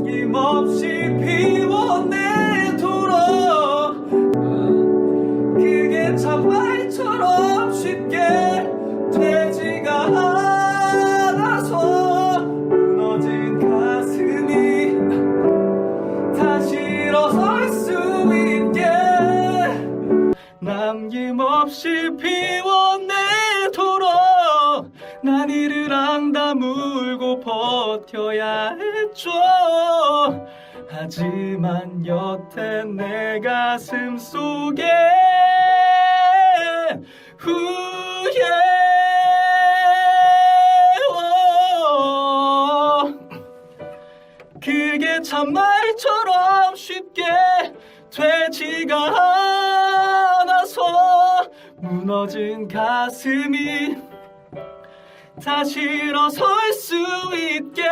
남김없이 피워내도록. 그게 참 말처럼 쉽게 되지가 않아서 무너진 가슴이 다시 일어설 수 있게 남김없이 피워내도록. 난 이를 앙다물고 버텨야 했죠 하지만 여태 내 가슴 속에 후회 그게 참 말처럼 쉽게 되지가 않아서 무너진 가슴이 다시 일어설 수 있게